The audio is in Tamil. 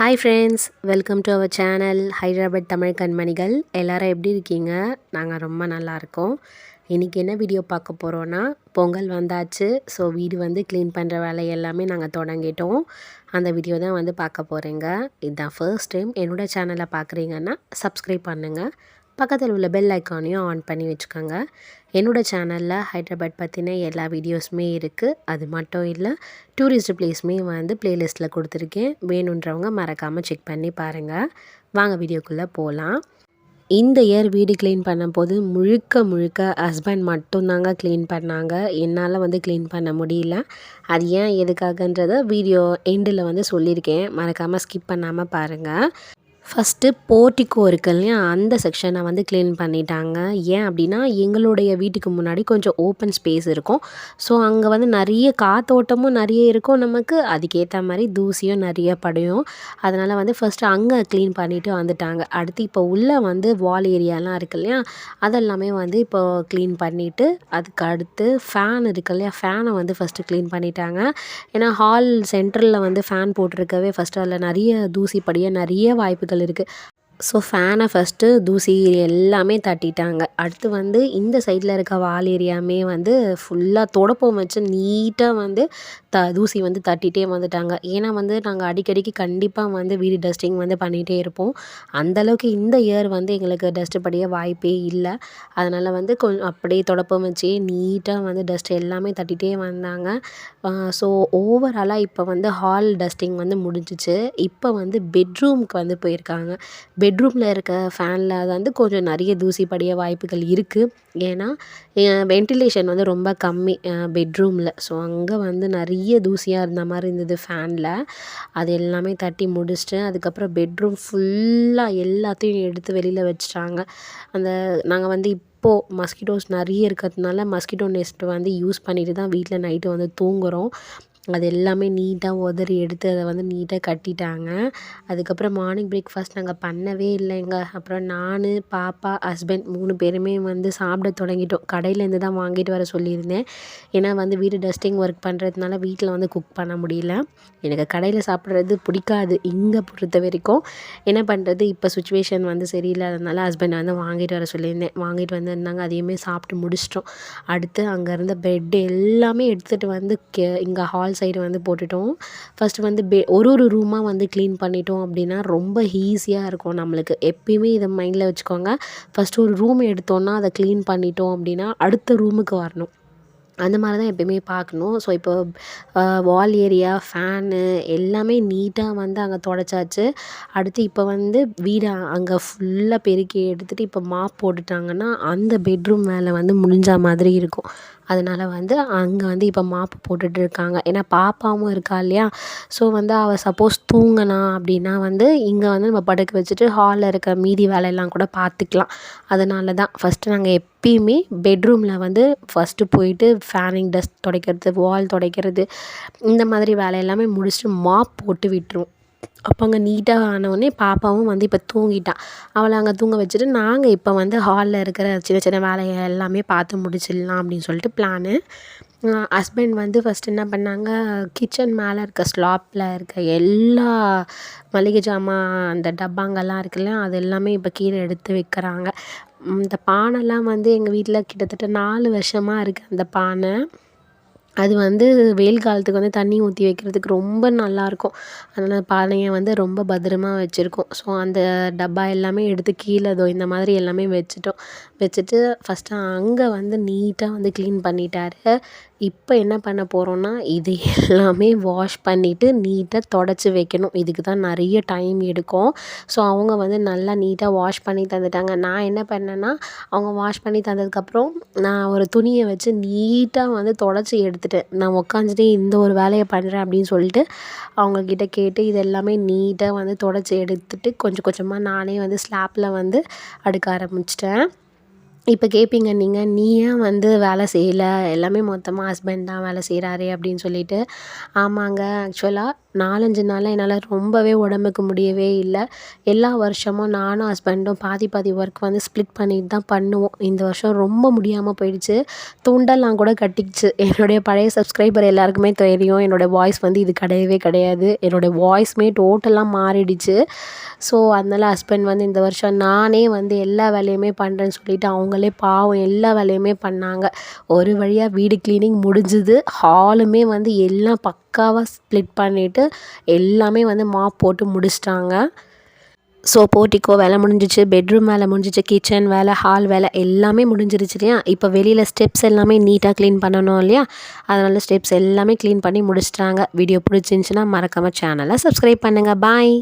Hi friends welcome to our channel Hyderabad Tamil கண்மணிகள் எல்லோரும் எப்படி இருக்கீங்க? நாங்கள் ரொம்ப நல்லா இருக்கோம். இன்றைக்கி என்ன வீடியோ பார்க்க போகிறோன்னா பொங்கல் வந்தாச்சு. ஸோ வீடு வந்து க்ளீன் பண்ணுற வேலை எல்லாமே நாங்கள் தொடங்கிட்டோம். அந்த வீடியோ தான் வந்து பார்க்க போகிறேங்க இதுதான் ஃபர்ஸ்ட் டைம் என்னோடய சேனலை பார்க்குறீங்கன்னா சப்ஸ்கிரைப் பண்ணுங்கள் பக்கத்தில் உள்ள பெல் ஐக்கானையும் ஆன் பண்ணி வச்சுக்கோங்க. என்னோடய சேனலில் ஹைதராபாத் பற்றின எல்லா வீடியோஸுமே இருக்குது அது மட்டும் இல்லை டூரிஸ்ட் பிளேஸுமே வந்து ப்ளேலிஸ்ட்டில் கொடுத்துருக்கேன். வேணுன்றவங்க மறக்காமல் செக் பண்ணி பாருங்கள் வாங்க வீடியோக்குள்ளே போகலாம் இந்த இயர் வீடு க்ளீன் பண்ணும்போது முழுக்க முழுக்க ஹஸ்பண்ட் மட்டும்தாங்க க்ளீன் பண்ணாங்க. என்னால் வந்து க்ளீன் பண்ண முடியல. அது ஏன் எதுக்காகன்றதை வீடியோ எண்டில் வந்து சொல்லியிருக்கேன். மறக்காமல் ஸ்கிப் பண்ணாமல் பாருங்கள் ஃபஸ்ட்டு போர்ட்டிக்கோ இருக்கு இல்லையா? அந்த செக்ஷனை வந்து க்ளீன் பண்ணிட்டாங்க. ஏன் அப்படின்னா எங்களுடைய வீட்டுக்கு முன்னாடி கொஞ்சம் ஓப்பன் ஸ்பேஸ் இருக்கும். ஸோ அங்கே வந்து நிறைய காத்தோட்டமும் நிறைய இருக்கும். நமக்கு அதுக்கேற்ற மாதிரி தூசியும் நிறைய படையும். அதனால் வந்து ஃபஸ்ட்டு அங்கே க்ளீன் பண்ணிவிட்டு வந்துட்டாங்க. அடுத்து இப்போ உள்ளே வந்து வால் ஏரியாலாம் இருக்கு இல்லையா? அதெல்லாமே வந்து இப்போ க்ளீன் பண்ணிவிட்டு அதுக்கு அடுத்து ஃபேன் இருக்கு இல்லையா? ஃபேனை வந்து ஃபஸ்ட்டு க்ளீன் பண்ணிட்டாங்க. ஏன்னா ஹால் சென்ட்ரலில் வந்து ஃபேன் போட்டிருக்கவே ஃபஸ்ட்டு அதில் நிறைய தூசி படிய நிறைய வாய்ப்புகள் இருக்குது ஸோ ஃபேனை ஃபஸ்ட்டு தூசி எல்லாமே தட்டிட்டாங்க. அடுத்து வந்து இந்த சைடில் இருக்க வால் ஏரியாமே வந்து ஃபுல்லாக தொடப்பம் வச்சு நீட்டாக வந்து த தூசி வந்து தட்டிகிட்டே வந்துட்டாங்க. ஏன்னா வந்து நாங்கள் அடிக்கடிக்கு கண்டிப்பாக வந்து வீடு டஸ்டிங் வந்து பண்ணிகிட்டே இருப்போம். அந்தளவுக்கு இந்த இயர் வந்து எங்களுக்கு டஸ்ட்டு படிய வாய்ப்பே இல்லை. அதனால் வந்து கொஞ்சம் அப்படியே தொடப்பம் வச்சே நீட்டாக வந்து டஸ்ட் எல்லாமே தட்டிகிட்டே வந்தாங்க. ஸோ ஓவராலாக இப்போ வந்து ஹால் டஸ்டிங் வந்து முடிஞ்சிச்சு. இப்போ வந்து பெட்ரூமுக்கு வந்து போயிருக்காங்க. பெட் பெட்ரூமில் இருக்க ஃபேனில் வந்து கொஞ்சம் நிறைய தூசி படிய வாய்ப்புகள் இருக்குது ஏன்னா வென்டிலேஷன் வந்து ரொம்ப கம்மி பெட்ரூமில் ஸோ அங்கே வந்து நிறைய தூசியாக இருந்த மாதிரி இருந்தது ஃபேனில் அது எல்லாமே தட்டி முடிச்சுட்டு அதுக்கப்புறம் பெட்ரூம் ஃபுல்லாக எல்லாத்தையும் எடுத்து வெளியில் வச்சுட்டாங்க. அந்த நாங்கள் வந்து இப்போது மஸ்கிட்டோஸ் நிறைய இருக்கிறதுனால மஸ்கிட்டோ நெஸ்ட் வந்து யூஸ் பண்ணிட்டு தான் வீட்டில் நைட்டு வந்து தூங்குகிறோம் அது எல்லாமே நீட்டாக உதறி எடுத்து அதை வந்து நீட்டாக கட்டிட்டாங்க. அதுக்கப்புறம் மார்னிங் பிரேக்ஃபாஸ்ட் நாங்கள் பண்ணவே இல்லைங்க. அப்புறம் நான் பாப்பா ஹஸ்பண்ட் மூணு பேருமே வந்து சாப்பிட தொடங்கிட்டோம். கடையிலேருந்து தான் வாங்கிட்டு வர சொல்லியிருந்தேன். ஏன்னா வந்து வீடு டஸ்டிங் ஒர்க் பண்ணுறதுனால வீட்டில் வந்து குக் பண்ண முடியல. எனக்கு கடையில் சாப்பிட்றது பிடிக்காது. இங்கே பொறுத்த வரைக்கும் என்ன பண்ணுறது இப்போ சுச்சுவேஷன் வந்து சரியில்லாததுனால ஹஸ்பண்ட் வந்து வாங்கிட்டு வர சொல்லியிருந்தேன். வாங்கிட்டு வந்திருந்தாங்க அதையுமே சாப்பிட்டு முடிச்சிட்டோம். அடுத்து அங்கே இருந்த பெட் எல்லாமே எடுத்துகிட்டு வந்து கே இங்கே ஹால் சைடு வந்து போட்டுட்டோம். ஃபஸ்ட்டு வந்து பெ ஒரு ஒரு ரூமாக வந்து க்ளீன் பண்ணிட்டோம் அப்படின்னா ரொம்ப ஈஸியாக இருக்கும் நம்மளுக்கு. எப்பயுமே இதை மைண்டில் வச்சுக்கோங்க. ஃபஸ்ட்டு ஒரு ரூம் எடுத்தோன்னா அதை க்ளீன் பண்ணிட்டோம் அப்படின்னா அடுத்த ரூமுக்கு வரணும். அந்த மாதிரி தான் எப்பயுமே பார்க்கணும். ஸோ இப்போ வால் ஏரியா ஃபேனு எல்லாமே நீட்டாக வந்து அங்கே தொடச்சாச்சு. அடுத்து இப்போ வந்து வீடை அங்கே ஃபுல்லாக பெருக்கி எடுத்துகிட்டு இப்போ மாப் போட்டுட்டாங்கன்னா அந்த பெட்ரூம் மேலே வந்து முடிஞ்ச மாதிரி இருக்கும். அதனால் வந்து அங்கே வந்து இப்போ மாப்பு போட்டுட்டு இருக்காங்க. ஏன்னா பாப்பாவும் இருக்கா இல்லையா? ஸோ வந்து அவள் சப்போஸ் தூங்கினா அப்படின்னா வந்து இங்கே வந்து நம்ம படுக்க வச்சுட்டு ஹாலில் இருக்க மீதி வேலையெல்லாம் கூட பார்த்துக்கலாம் அதனால தான் ஃபஸ்ட்டு நாங்கள் எப்பயுமே பெட்ரூமில் வந்து ஃபஸ்ட்டு போயிட்டு ஃபேனிங் டஸ்ட் துடைக்கிறது வால் துடைக்கிறது இந்த மாதிரி வேலை எல்லாமே முடிச்சுட்டு மாப் போட்டு விட்டுருவோம். அப்போ அங்கே நீட்டாக ஆனவுடனே பாப்பாவும் வந்து இப்போ தூங்கிட்டான் அவளை அங்கே தூங்க வச்சுட்டு நாங்கள் இப்போ வந்து ஹாலில் இருக்கிற சின்ன சின்ன வேலையை எல்லாமே பார்த்து முடிச்சிடலாம் அப்படின்னு சொல்லிட்டு பிளானு ஹஸ்பண்ட் வந்து ஃபஸ்ட் என்ன பண்ணாங்க? கிச்சன் மேலே இருக்க ஸ்லாப்பில் இருக்க எல்லா மளிகை ஜாமான் அந்த டப்பாங்கெல்லாம் இருக்குல்ல அது எல்லாமே இப்போ கீழே எடுத்து வைக்கிறாங்க. இந்த பானைலாம் வந்து எங்கள் வீட்டில் கிட்டத்தட்ட நாலு வருஷமாக இருக்குது அந்த பானை. அது வந்து வெயில் காலத்துக்கு வந்து தண்ணி ஊற்றி வைக்கிறதுக்கு ரொம்ப நல்லாயிருக்கும் அதனால் பானையை வந்து ரொம்ப பத்திரமா வச்சுருக்கோம். ஸோ அந்த டப்பா எல்லாமே எடுத்து கீழே இதோ இந்த மாதிரி எல்லாமே வச்சுட்டோம். வச்சுட்டு ஃபஸ்ட்டு அங்கே வந்து நீட்டாக வந்து க்ளீன் பண்ணிட்டார். இப்போ என்ன பண்ண போகிறோன்னா இது எல்லாமே வாஷ் பண்ணிவிட்டு நீட்டாக தொடச்சி வைக்கணும். இதுக்கு தான் நிறைய டைம் எடுக்கும். ஸோ அவங்க வந்து நல்லா நீட்டாக வாஷ் பண்ணி தந்துட்டாங்க. நான் என்ன பண்ணேன்னா அவங்க வாஷ் பண்ணி தந்ததுக்கப்புறம் நான் ஒரு துணியை வச்சு நீட்டாக வந்து தொடச்சி கொடுத்துட்டேன். நான் உக்காந்துட்டு இந்த ஒரு வேலையை பண்ணுறேன் அப்படின்னு சொல்லிட்டு அவங்கக்கிட்ட கேட்டு இது எல்லாமே நீட்டாக வந்து தொடச்சி எடுத்துட்டு கொஞ்சம் கொஞ்சமாக நானே வந்து ஸ்லாப்பில் வந்து அடுக்க ஆரம்பிச்சிட்டேன். இப்போ கேட்பீங்க நீங்கள் நீ ஏன் வந்து வேலை செய்யலை? எல்லாமே மொத்தமாக ஹஸ்பண்ட் தான் வேலை செய்கிறாரே அப்படின்னு சொல்லிட்டு. ஆமாங்க ஆக்சுவலாக நாலஞ்சு நாளாக என்னால் ரொம்பவே உடம்புக்கு முடியவே இல்லை. எல்லா வருஷமும் நானும் ஹஸ்பண்டும் பாதி பாதி ஒர்க் வந்து ஸ்ப்ளிட் பண்ணிட்டு தான் பண்ணுவோம். இந்த வருஷம் ரொம்ப முடியாமல் போயிடுச்சு. துண்டெல்லாம் கூட கட்டிக்கிச்சு. என்னுடைய பழைய சப்ஸ்கிரைபர் எல்லாருக்குமே தெரியும். என்னோடய வாய்ஸ் வந்து இது கிடையவே கிடையாது. என்னோடய வாய்ஸ்மே டோட்டலாக மாறிடுச்சு. ஸோ அதனால் ஹஸ்பண்ட் வந்து இந்த வருஷம் நானே வந்து எல்லா வேலையுமே பண்ணுறேன்னு சொல்லிட்டு அவங்களே பாவம் எல்லா வேலையுமே பண்ணாங்க. ஒரு வழியாக வீடு க்ளீனிங் முடிஞ்சுது. ஹாலுமே வந்து எல்லாம் பக்காவாக ஸ்ப்ளிட் பண்ணிவிட்டு எல்லாமே வந்து மாப் போட்டு முடிச்சிட்டாங்க. ஸோ போட்டிக்கோ வேலை முடிஞ்சிச்சு பெட்ரூம் வேலை முடிஞ்சிச்சு கிச்சன் வேலை ஹால் வேலை எல்லாமே முடிஞ்சிருச்சு இல்லையா? இப்போ வெளியில் ஸ்டெப்ஸ் எல்லாமே நீட்டாக க்ளீன் பண்ணணும் இல்லையா? அதனால் ஸ்டெப்ஸ் எல்லாமே க்ளீன் பண்ணி முடிச்சிட்டாங்க. வீடியோ பிடிச்சிருந்துச்சின்னா மறக்காமல் சேனலை சப்ஸ்கிரைப் பண்ணுங்கள் பாய்